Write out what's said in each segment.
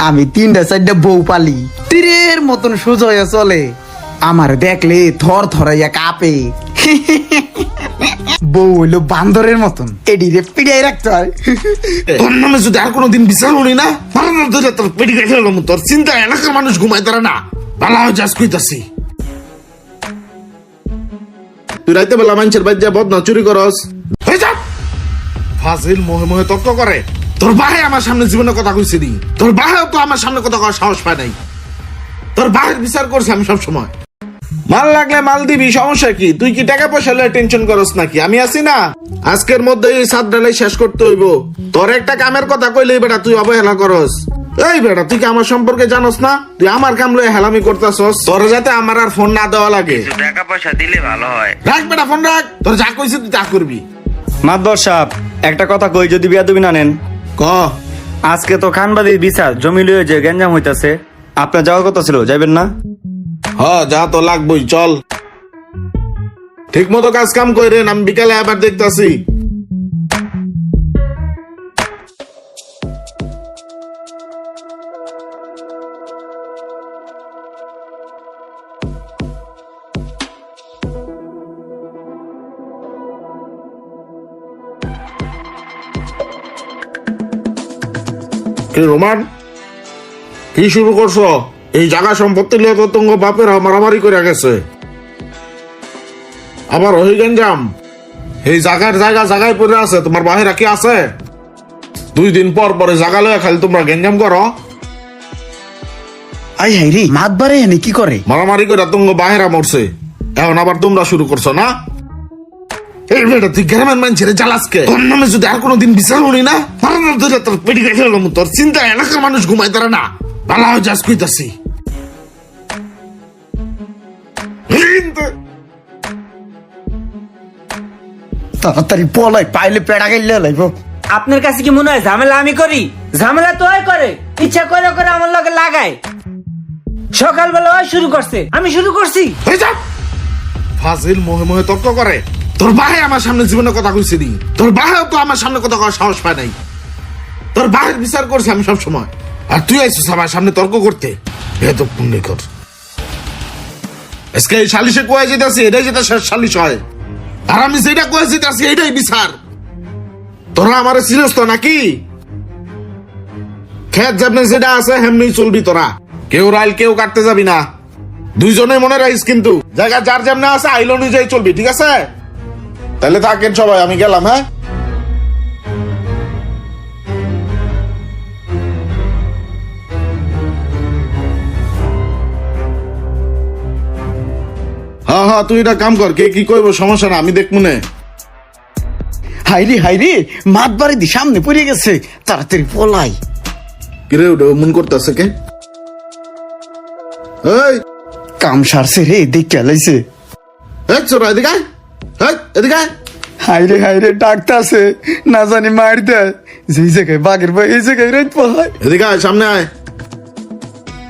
আমি তিনটা চারটা বউ পালি। তীরের মতন সোজা চলে। আমার দেখলে থর থরাইয়া কাঁপে। বউ হইল বান্দরের মতন। এডি রে পিড়াই রাখতে হয়। তোর নামে যদি আর কোনোদিন বিচার উনি না মারানোর ধরে তোর পেটি কেটে তোর চিন্তা এলাকার মানুষ ঘুমাই তারা না। ভালো হয় যাস কইতাছি। তুই রাইতে বেলা মানুষের বাদ যা বদনা চুরি করস। ফাজিল মোহে মোহে তর্ক করে। তোর বাহে আমার সামনে জীবনে কথা কইছে নি তোর বাহেও তো আমার সামনে কথা কওয়ার সাহস পায় নাই। তোর বাহের বিচার করছে আমি সব সময় মাল লাগলে মাল দিবি সমস্যা কি? তুই কি টাকা পয়সা লয়ে টেনশন করস নাকি? আমি আছি না। আজকের মধ্যে এই সাত ডালাই শেষ করতে হইব। তোর একটা কামের কথা কইলেই বেটা তুই অবহেলা করস। এই বেটা তুই কি আমার সম্পর্কে জানোস না? তুই আমার কাম লয়ে হেলামি করতেছস। তোর যাতে আমার আর ফোন না দেওয়া লাগে। কিছু টাকা পয়সা দিলে ভালো হয়। রাখ বেটা ফোন রাখ। তোর যা কইছি তুই তা করবি। মাতবর সাহেব একটা কথা কই যদি বিয়া তুমি না নেন। ক। আজকে তো খানবাদির বিচার জমি লয়ে যে গেঞ্জাম হইতাছে। আপনার যাওয়ার কথা ছিল যাইবেন না? হ যা তো লাগবই চল। ঠিক মতো কাজ কাম করে আমি বিকালে আবার দেখতাছি। কি রোমান কি শুরু করছ? এই জায়গা সম্পত্তি লিয়ে তো তোমার বাপেরা মারামারি করে গেছে। আবার ওই গেঞ্জাম এই জায়গার জায়গা জায়গায় পড়ে আছে তোমার বাহিরা কি আছে? দুই দিন পর পরে জায়গা লয়ে খালি তোমরা গেঞ্জাম করো। আই হাই রে মাত বারে এনে কি করে? মারামারি করে তোমার বাহিরা মরছে। এখন আবার তোমরা শুরু করছ না? এই বেটা তুই গ্রামের মানুষের জ্বালাসকে। তোর নামে যদি আর কোনোদিন বিচার উনি না মারানোর ধরে তোর পেটি কেটে তোর চিন্তা এলাকার মানুষ ঘুমাই তারা না। ভালো যাস কইতাছি। তাড়াতাড়ি পলাই পাইলে পেড়া গেলে লাইব। আপনার কাছে কি মনে হয় ঝামেলা আমি করি? ঝামেলা তো ওই করে ইচ্ছা করে করে আমার লগে লাগায়। সকালবেলা ওই শুরু করছে আমি শুরু করছি। ফাজিল মোহে মোহে তর্ক করে। তোর বাহে আমার সামনে জীবনে কথা কইছে নি। তোর বাহেও তো আমার সামনে কথা কওয়ার সাহস পায় নাই। তোর বাহের বিচার করছে আমি সব সময় আর তুই আইছিস আমার সামনে তর্ক করতে। এ তো পুণ্য কর আজকে এই সালিশে কয়ে যেতেছি, এটাই যেটা শেষ সালিশ হয়। আর আমি যেটা কয়ে যেতেছি, এটাই বিচার। তোরা আমার চিনস তো নাকি? খেত যেমনি যেটা আছে হেমনি চলবি তোরা। কেউ রাইল, কেউ কাটতে যাবি না। দুইজনে মনে রাখিস কিন্তু, জায়গা যার যেমন আছে, আইল অনুযায়ী চলবি, ঠিক আছে? তাহলে থাকেন সবাই আমি গেলাম হ্যাঁ? হ্যাঁ হ্যাঁ তুই এটা কাম কর কে কি কইব সমস্যা না আমি দেখ মনে হাইরে হাইরে মাত বাড়ি দি সামনে পড়ে গেছে তাড়াতাড়ি পলাই। কিরে ওটা মন করতেছে কে? এই! কাম সারছে রে দেখে লাইছে। এই চোরা এদিকে আয়। আয়। হাইরে হাইরে ডাকতাছে না জানি মার দেয়। যেই জায়গায় বাঘের ভাই এই জায়গায় পাহায় এদিকে আয় সামনে আয়।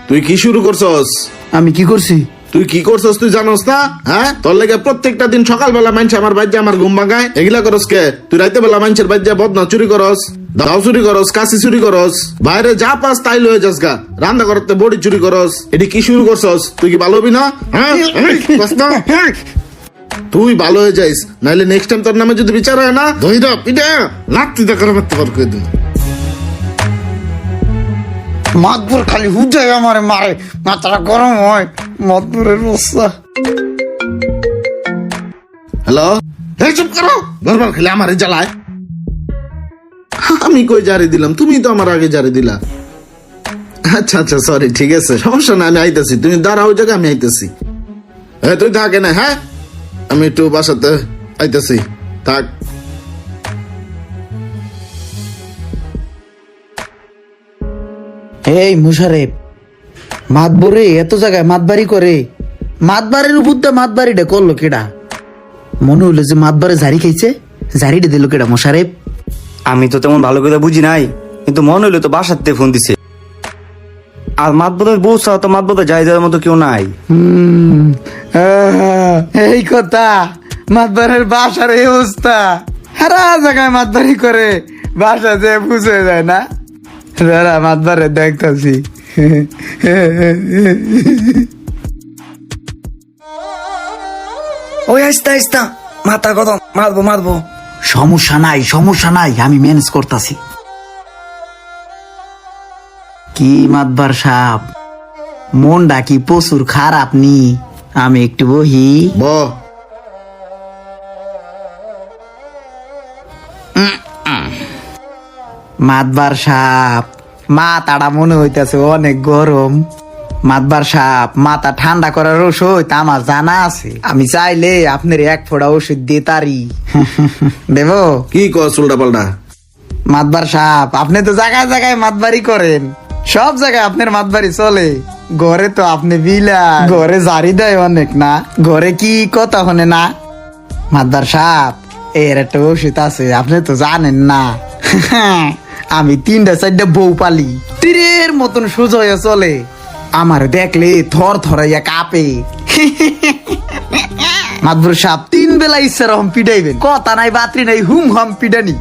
তুই কি শুরু করছস? আমি কি করছি? তুই কি করছস তুই জানোস না? হ্যাঁ? তোর লেগে প্রত্যেকটা দিন সকালবেলা মানুষ আমার বাজ্যে আমার ঘুম ভাঙায়। এগুলা করস কে? তুই রাইতে বেলা মানুষের বাজ্যে বদনা চুরি করস দাও চুরি করস কাশি চুরি করস। বাইরে যা পাস তাই লয়ে যাস গা। রান্না করতে বড়ি চুরি করস। এটি কি শুরু করছস? তুই কি ভালো হবি না? হ্যাঁ? না? তুই ভালো হয়ে যাইস নাইলে নেক্সট টাইম তোর নামে যদি বিচার হয় না ধইরা পিটা লাত্তি দেখার মারতে পার করে দিন। মাতপুর খালি হুজায় আমার মারে মাথাটা গরম হয় মাতপুরের বস্তা হ্যালো? এই চুপ করো বারবার খেলে আমারে জ্বালায়। আমি কই জারি দিলাম তুমি তো আমার আগে জারি দিলা। আচ্ছা আচ্ছা সরি ঠিক আছে সমস্যা না আমি আইতেছি। তুমি দাঁড়াও জায়গায় আমি আইতেছি। হ্যাঁ তুই থাকে না হ্যাঁ? আমি একটু বাসাতে আইতেছি থাক। এই মুশারেফ মাতবরে এত জায়গায় মাতবাড়ি করে। মাতবাড়ির উপরটা মাতবাড়িটা করল কেডা? মনে হলো যে মাতবারে ঝাড়ি খাইছে ঝাড়িটা দিল কেডা মোশারেফ? আমি তো তেমন ভালো করে বুঝি নাই কিন্তু মনে হইল তো বাসাতে ফোন দিছে। আর মাতবদের বউ ছাড়া তো মাতবদের যাই যাওয়ার মতো কেউ নাই। হুম, আহ, এই কথা মাতবারের বাসার এই অবস্থা। সারা জায়গায় মাতবাড়ি করে বাসা যে বুঝে যায় না। দাঁড়া মাতবারে দেখতাছি। ওই আস্তা আস্তা মাথা কত মারবো মারবো। সমস্যা নাই সমস্যা নাই আমি ম্যানেজ করতাছি। কি মাতবার সাপ? মনটা কি প্রচুর খারাপ নি? আমি একটু বহি। ব। মাতবার সাপ। মাথাটা মনে হইতাছে অনেক গরম। মাতবার সাপ মাথা ঠান্ডা করার ওষুধ আমার জানা আছে। আমি চাইলে আপনার এক ফোঁটা ওষুধ দিয়ে তারি। দেব? কি কস উল্টা পাল্টা মাতবার সাপ আপনি তো জায়গায় জায়গায় মাতবারি করেন। সব জায়গায় আপনার মাতবারি চলে। ঘরে তো আপনি বিলা ঘরে জারি দেয় অনেক না। ঘরে কি কথা হনে না? মাতবার সাপ, এর একটা ওষুধ আছে, আপনি তো জানেন না। আমি তিনটা, চারটা বউ পালি। তীরের মতন সোজা হয়ে চলে। আমার দেখলে থর থরাইয়া কাঁপে। মাতবর সাপ, তিন বেলা ইচ্ছা রকম পিটাইবেন। কথা নাই, বাতরি নাই, হুম হাম পিডানি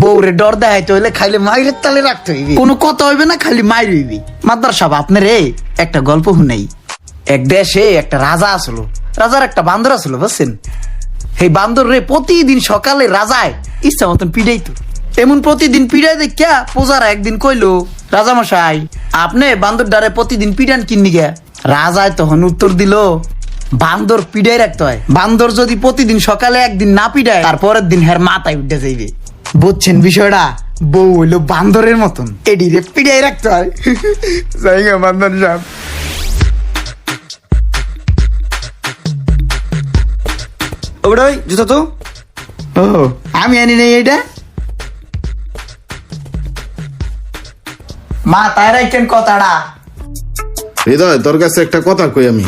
বউরে ডর দেখাইতে হইলে খাইলে মাইরের তালে রাখতে হইবে। কোনো কথা হইবে না, খালি মাইর হইবে। মাতবার সাহেব আপনার রে একটা গল্প শুনাই। এক দেশে একটা রাজা আসলো। রাজার একটা বান্দর আসলো, বুঝছেন? এই বান্দর রে প্রতিদিন সকালে রাজায় ইচ্ছা মতন পিড়াইতো। এমন প্রতিদিন পিড়াই দেখিয়া পূজারা একদিন কইলো রাজা মশাই আপনি বান্দর ডারে প্রতিদিন পিড়ান কিন্নি গে রাজায় তখন উত্তর দিল, বান্দর পিড়াই রাখতে হয়। বান্দর যদি প্রতিদিন সকালে একদিন না পিড়ায় তারপরের দিন হের মাথায় উঠে যাইবে। বুঝছেন বিষয়টা? বউ হইল বান্দরের মতন। এডি রে পিড়াই রাখতে হয়। জায়গা বান্দর সাহেব ওই জুতা তো? ও আমি আনি নাই এটা মা তাই রাখছেন কথাটা। হৃদয় তোর কাছে একটা কথা কই আমি?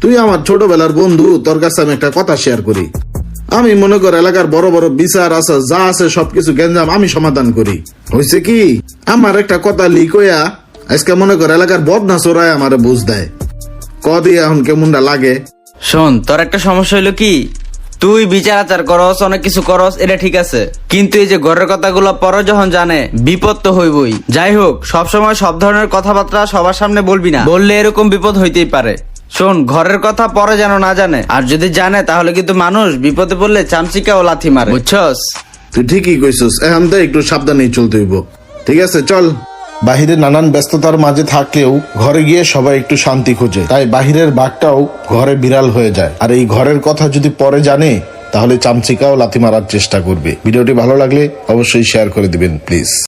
তুই আমার ছোটবেলার বন্ধু তোর কাছে আমি একটা কথা শেয়ার করি। আমি মনে কর এলাকার বড় বড় বিচার আছে, যা আছে সবকিছু গেঞ্জাম আমি সমাধান করি। হয়েছে কি? আমার একটা কথা লিক হইয়া, আজকে মনে কর এলাকার বদনা চোরায় আমার বুঝ দেয়। কদি এখন কেমনটা লাগে? শোন, তোর একটা সমস্যা হইল কি? তুই বিচার আচার করস, অনেক কিছু করস, এটা ঠিক আছে। কিন্তু এই যে ঘরের কথাগুলো পর যখন জানে, বিপদ তো হইবই। যাই হোক, সবসময় সব ধরনের কথাবার্তা সবার সামনে বলবি না। বললে এরকম বিপদ হইতেই পারে। শোন ঘরের কথা পরে যেন না জানে। আর যদি জানে তাহলে কিন্তু মানুষ বিপদে পড়লে চামচিকা ও লাথি মারে। বুঝছস? তুই ঠিকই কইছিস এখন তো একটু সাবধানেই চলতে হইব। ঠিক আছে চল। বাহিরে নানান ব্যস্ততার মাঝে থাকলেও ঘরে গিয়ে সবাই একটু শান্তি খোঁজে। তাই বাহিরের বাঘটাও ঘরে বিড়াল হয়ে যায়। আর এই ঘরের কথা যদি পরে জানে তাহলে চামচিকাও লাথি মারার চেষ্টা করবে। ভিডিওটি ভালো লাগলে অবশ্যই শেয়ার করে দিবেন প্লিজ।